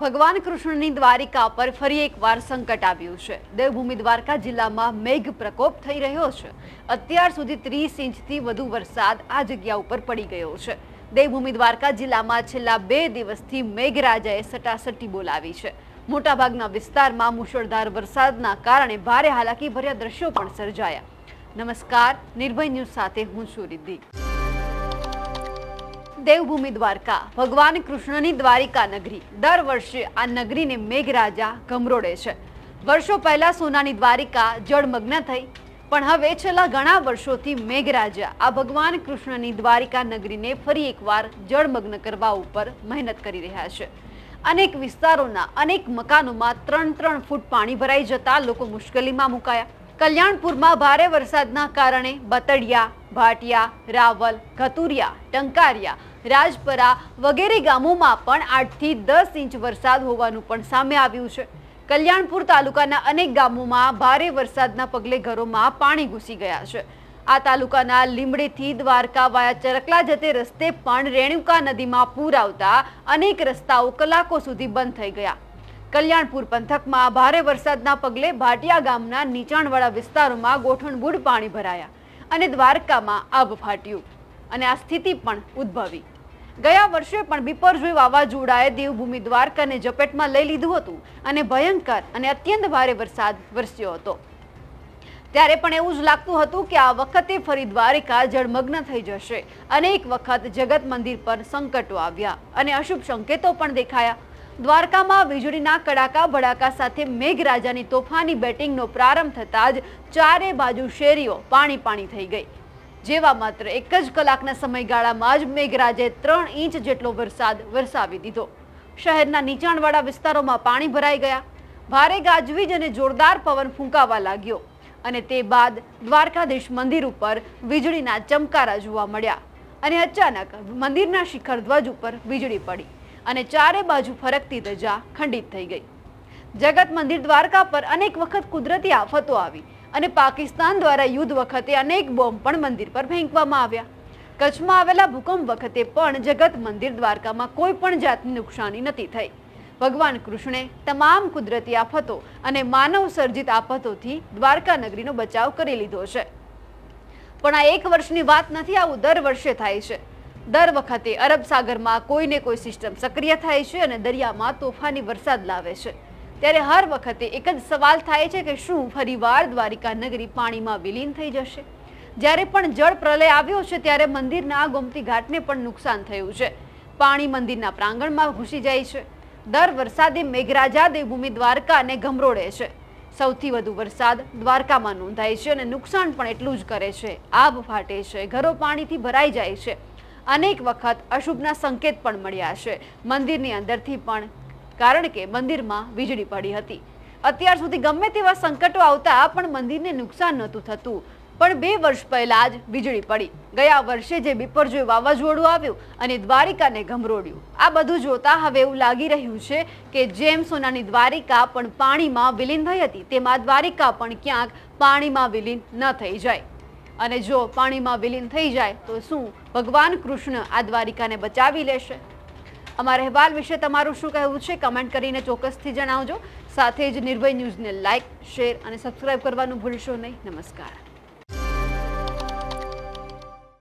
ભગવાન કૃષ્ણની દ્વારિકા પર ફરી એકવાર સંકટ આવ્યું છે. દેવભૂમિ દ્વારકા જિલ્લામાં મેઘ પ્રકોપ થઈ રહ્યો છે. અત્યાર સુધી ત્રીસ ઇંચથી વધુ વરસાદ આ જગ્યા ઉપર પડી ગયો છે. દેવભૂમિ દ્વારકા જિલ્લામાં છેલ્લા બે દિવસથી મેઘરાજાએ સટાસટી બોલાવી છે. મોટાભાગના વિસ્તારમાં મુશળધાર વરસાદના કારણે ભારે હાલાકી ભર્યા દ્રશ્યો પણ સર્જાયા. નમસ્કાર, નિર્ભય ન્યૂઝ સાથે હું છું રિદ્ધિ દેવભૂમિ દ્વારકા. ભગવાન કૃષ્ણની દ્વારિકા નગરી. દર વર્ષે આ નગરીને મેઘરાજા ગમરોડે છે. વર્ષો પહેલા સોનાની દ્વારિકા જળમગ્ન થઈ. પણ હવે છેલ્લા ઘણા વર્ષોથી મેઘરાજા આ ભગવાન કૃષ્ણની દ્વારિકા નગરીને ફરી એકવાર જળમગ્ન કરવા ઉપર મહેનત કરી રહ્યા છે. અનેક વિસ્તારોના, અનેક મકાનોમાં ત્રણ ત્રણ ફૂટ પાણી ભરાઈ જતા લોકો મુશ્કેલીમાં મુકાયા. કલ્યાણપુરમાં ભારે વરસાદના કારણે બતડિયા ભાટિયા, રાવલ ઘતુરિયા ટંકારિયા, રાજપરા વગેરે ગામોમાં પણ આઠથી દસ ઇંચ વરસાદ હોવાનું પણ સામે આવ્યું છે. કલ્યાણપુર તાલુકાના અનેક ગામોમાં ભારે વરસાદના પગલે ઘરોમાં પાણી ઘૂસી ગયા છે. આ તાલુકાના લીંબડીથી દ્વારકા વાયા ચરકલા જતે રસ્તે પણ રેણુકા નદીમાં પૂર આવતા અનેક રસ્તાઓ કલાકો સુધી બંધ થઈ ગયા. કલ્યાણપુર પંથકમાં ભારે વરસાદના પગલે ભાટિયા ગામના નીચાણવાળા વિસ્તારોમાં ગોઠણબૂડ પાણી ભરાયા. અને દ્વારકામાં આભ ફાટ્યું અને આ સ્થિતિ પણ ઉદ્ભવી. ગયા વર્ષે પણ બિપરજોય વાવાઝોડાએ દેવભૂમિ દ્વારકાને ઝપેટમાં લઈ લીધું હતું અને ભયંકર અને અત્યંત ભારે વરસાદ વરસ્યો હતો. ત્યારે પણ એવું જ લાગતું હતું કે આ વખતે ફરી દ્વારિકા જળમગ્ન થઈ જશે. અનેક વખત જગત મંદિર પર સંકટો આવ્યા અને અશુભ સંકેતો પણ દેખાયા. દ્વારકામાં વીજળીના કડાકા ભડાકા સાથે મેઘરાજાની તોફાની બેટિંગનો પ્રારંભ થતાં જ ચારે બાજુ શેરીઓ પાણી પાણી થઈ ગઈ. જેવા માત્ર એક જ કલાકના સમયગાળામાં જ મેઘરાજે ત્રણ ઇંચ જેટલો વરસાદ વરસાવી દીધો. શહેરના નીચાણવાળા વિસ્તારોમાં પાણી ભરાઈ ગયા. ભારે ગાજવીજ અને જોરદાર પવન ફૂંકાવા લાગ્યો અને તે બાદ દ્વારકાધીશ મંદિર ઉપર વીજળીના ચમકારા જોવા મળ્યા અને અચાનક મંદિરના શિખર ધ્વજ ઉપર વીજળી પડી. અને ચારે બાજુ ફરકતી ધજા ખંડિત થઈ ગઈ. જગત મંદિર દ્વારકા પર અનેક વખત કુદરતી આફતો આવી અને પાકિસ્તાન દ્વારા યુદ્ધ વખતે અનેક બોમ્બ પણ મંદિર પર ફેંકવામાં આવ્યા. કચ્છમાં આવેલા ભૂકંપ વખતે પણ જગત મંદિર દ્વારકામાં કોઈ પણ જાતની નુકસાની નથી થઈ. ભગવાન કૃષ્ણે તમામ કુદરતી આફતો અને માનવ સર્જિત આફતોથી દ્વારકા નગરીનો બચાવ કરી લીધો છે. પણ આ એક વર્ષની વાત નથી, આવું દર વર્ષે થાય છે. દર વખતે અરબ સાગરમાં કોઈને કોઈ સિસ્ટમ સક્રિય થાય છે અને દરિયામાં તોફાની વરસાદ લાવે છે. ત્યારે હર વખતે એક જ સવાલ થાય છે કે શું ફરીવાર દ્વારિકા નગરી પાણીમાં વિલીન થઈ જશે? જ્યારે પણ જળ પ્રલય આવ્યો છે, ત્યારે મંદિરના ગોમતી ઘાટને પણ નુકસાન થયું છે. પાણી મંદિરના પ્રાંગણમાં ઘૂસી જાય છે. દર વરસાદે મેઘરાજા દેવભૂમિ દ્વારકાને ગમરોડે છે. સૌથી વધુ વરસાદ દ્વારકામાં નોંધાય છે અને નુકસાન પણ એટલું જ કરે છે. આબ ફાટે છે. ઘરો પાણીથી ભરાઈ જાય છે. અનેક વખત અશુભના સંકેત પણ મળ્યા છે. મંદિરની અંદરથી પણ, કારણ કે મંદિરમાં વીજળી પડી હતી. અત્યાર સુધી ગમે તેવા સંકટો આવતા પણ મંદિરને નુકસાન નહોતું થતું. પણ બે વર્ષ પહેલા જ વીજળી પડી. ગયા વર્ષે જે બિપરજોય વાવાઝોડું આવ્યું અને દ્વારિકાને ગમરોડ્યું. આ બધું જોતા હવે એવું લાગી રહ્યું છે કે જેમ સોનાની દ્વારિકા પણ પાણીમાં વિલીન થઈ હતી, તેમાં દ્વારિકા પણ ક્યાંક પાણીમાં વિલીન ન થઈ જાય. અને જો પાણીમાં વિલીન થઈ જાય, તો શું ભગવાન કૃષ્ણ આ દ્વારિકાને બચાવી લેશે? અમારા અહેવાલ વિશે તમારું શું કહેવું છે? કમેન્ટ કરીને ચોક્કસથી જણાવજો. સાથે જ નિર્ભય ન્યૂઝને લાઇક શેર અને સબસ્ક્રાઇબ કરવાનું ભૂલશો નહીં. નમસ્કાર.